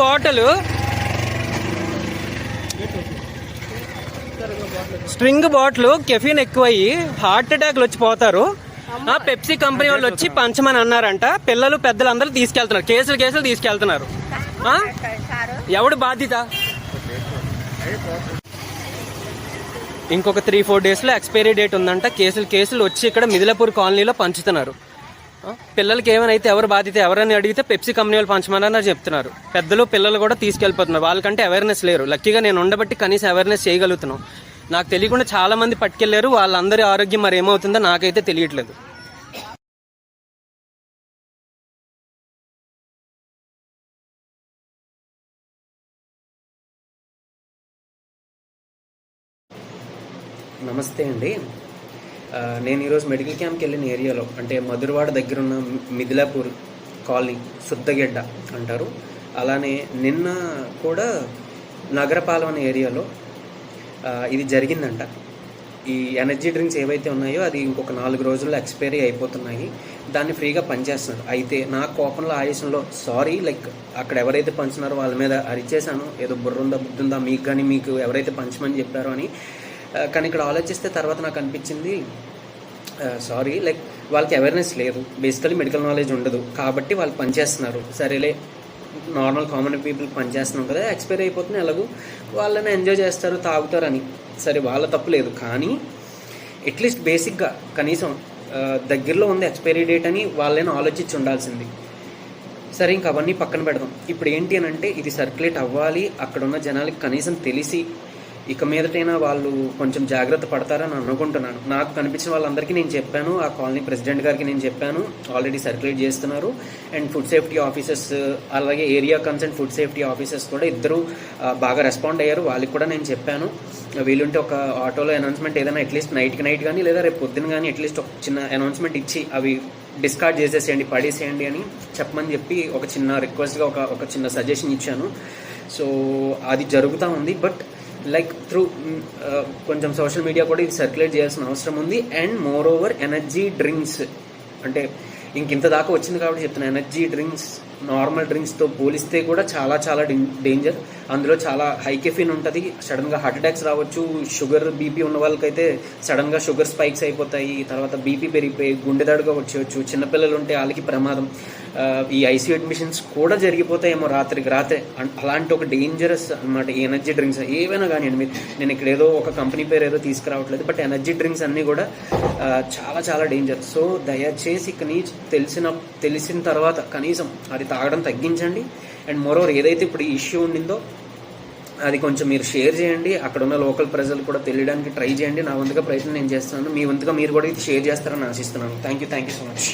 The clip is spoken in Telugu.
బాటిల్. స్ట్రింగ్ బాటిల్ కెఫీన్ ఎక్కువయ్యి హార్ట్ అటాక్లు వచ్చి పోతారు. ఆ పెప్సీ కంపెనీ వాళ్ళు వచ్చి పంచమని అన్నారంట. పిల్లలు పెద్దలు అందరూ తీసుకెళ్తున్నారు. కేసులు కేసులు తీసుకెళ్తున్నారు? ఎవడు బాధ్యత? ఇంకొక త్రీ ఫోర్ డేస్లో ఎక్స్పైరీ డేట్ ఉందంట. కేసులు కేసులు వచ్చి ఇక్కడ మిదిలాపూర్ కాలనీలో పంచుతున్నారు? పిల్లలకి ఏమైనా అయితే ఎవరు బాధ్యత ఎవరని అడిగితే పెప్సీ కంపెనీ వాళ్ళు పంచమని చెప్తున్నారు. పెద్దలు పిల్లలు కూడా తీసుకెళ్ళిపోతున్నారు. వాళ్ళకంటే అవేర్నెస్ లేరు. లక్కీగా నేను ఉండబట్టి కనీసం అవేర్నెస్ చేయగలుగుతున్నాం. నాకు తెలియకుండా చాలా మంది పట్టుకెళ్ళారు. వాళ్ళందరి ఆరోగ్యం మరి ఏమవుతుందో నాకైతే తెలియట్లేదు. నమస్తే అండి. నేను ఈరోజు మెడికల్ క్యాంప్కి వెళ్ళిన ఏరియాలో అంటే మధురవాడ దగ్గర ఉన్న మిథిలాపూర్ కాలనీ సుద్దగెడ్డ అంటారు. అలానే నిన్న కూడా నగరపాలెం అనే ఏరియాలో ఇది జరిగిందంట. ఈ ఎనర్జీ డ్రింక్స్ ఏవైతే ఉన్నాయో అది ఇంకొక నాలుగు రోజుల్లో ఎక్స్పైరీ అయిపోతున్నాయి. దాన్ని ఫ్రీగా పనిచేస్తున్నారు. అయితే నా కోపంలో ఆయుషంలో సారీ లైక్ అక్కడ ఎవరైతే పంచున్నారో వాళ్ళ మీద అరిచేశాను. ఏదో బుర్రుందా బుద్ధుందా మీకు కానీ మీకు ఎవరైతే పంచమని చెప్పారో అని కానీ ఇక్కడ ఆలోచిస్తే తర్వాత నాకు అనిపించింది సారీ లైక్ వాళ్ళకి అవేర్నెస్ లేదు. బేసికలీ మెడికల్ నాలెడ్జ్ ఉండదు. కాబట్టి వాళ్ళు పనిచేస్తున్నారు. సరేలే నార్మల్ కామన్ పీపుల్ పనిచేస్తున్నాం కదా ఎక్స్పైర్ అయిపోతుంది ఎలాగూ. వాళ్ళని ఎంజాయ్ చేస్తారు తాగుతారని సరే వాళ్ళ తప్పు లేదు. కానీ అట్లీస్ట్ బేసిక్గా కనీసం దగ్గరలో ఉంది ఎక్స్పైరీ డేట్ అని వాళ్ళని ఆలోచించి ఉండాల్సింది. సరే ఇంక అవన్నీ పక్కన పెడదాం. ఇప్పుడు ఏంటి అని అంటే ఇది సర్క్యులేట్ అవ్వాలి. అక్కడ ఉన్న జనాలకి కనీసం తెలిసి ఇక మీదటైనా వాళ్ళు కొంచెం జాగ్రత్త పడతారని అనుకుంటున్నాను. నాకు కనిపించిన వాళ్ళందరికీ నేను చెప్పాను ఆ కాలనీ ప్రెసిడెంట్ గారికి నేను చెప్పాను ఆల్రెడీ సర్క్యులేట్ చేస్తున్నారు. అండ్ ఫుడ్ సేఫ్టీ ఆఫీసర్స్ అలాగే area concern food safety officers కూడా ఇద్దరు బాగా రెస్పాండ్ అయ్యారు. వాళ్ళకి కూడా నేను చెప్పాను. వీలుంటే ఒక ఆటోలో అనౌన్స్మెంట్ ఏదైనా అట్లీస్ట్ నైట్కి నైట్ కానీ లేదా రేపు పొద్దున కానీ అట్లీస్ట్ ఒక చిన్న అనౌన్స్మెంట్ ఇచ్చి అవి డిస్కార్డ్ చేసేసేయండి పడేసేయండి అని చెప్పమని చెప్పి ఒక చిన్న రిక్వెస్ట్గా ఒక ఒక చిన్న సజెషన్ ఇచ్చాను. సో అది జరుగుతూ ఉంది. But like through mm, uh, కొంచెం సోషల్ మీడియా కూడా ఇది సర్క్యులేట్ చేయాల్సిన అవసరం ఉంది. And more over energy drinks అంటే ఇంక ఇంత దాకా వచ్చింది కాబట్టి చెప్తున్నా ఎనర్జీ డ్రింక్స్ నార్మల్ డ్రింక్స్తో పోలిస్తే కూడా చాలా చాలా డేంజర్ అందులో చాలా హై కెఫిన్ ఉంటుంది. సడన్గా హార్ట్ అటాక్స్ రావచ్చు. షుగర్ బీపీ ఉన్న వాళ్ళకైతే సడన్గా షుగర్ స్పైక్స్ అయిపోతాయి. తర్వాత బీపీ పెరిగిపోయి గుండెదాడుగా వచ్చేయచ్చు. చిన్నపిల్లలు ఉంటే వాళ్ళకి ప్రమాదం. ఈ ఐసీయూ అడ్మిషన్స్ కూడా జరిగిపోతాయేమో రాత్రికి రాత్రి. అలాంటి ఒక డేంజరస్ అన్నమాట ఈ ఎనర్జీ డ్రింక్స్ ఏవైనా కానివ్వండి మీరు నేను ఇక్కడ ఏదో ఒక కంపెనీ పేరు ఏదో తీసుకురావట్లేదు బట్ ఎనర్జీ డ్రింక్స్ అన్నీ కూడా చాలా చాలా డేంజర్ సో దయచేసి ఇక తెలిసిన తెలిసిన తర్వాత కనీసం అది తాగడం తగ్గించండి. అండ్ మరోవర్ ఏదైతే ఇప్పుడు ఈ ఇష్యూ ఉండిందో అది కొంచెం మీరు షేర్ చేయండి. అక్కడ ఉన్న లోకల్ ప్రజలు కూడా తెలియడానికి ట్రై చేయండి. నా వంతుగా ప్రయత్నం నేను చేస్తున్నాను. మీ వంతుగా మీరు కూడా ఇది షేర్ చేస్తారని ఆశిస్తున్నాను. Thank you thank you so much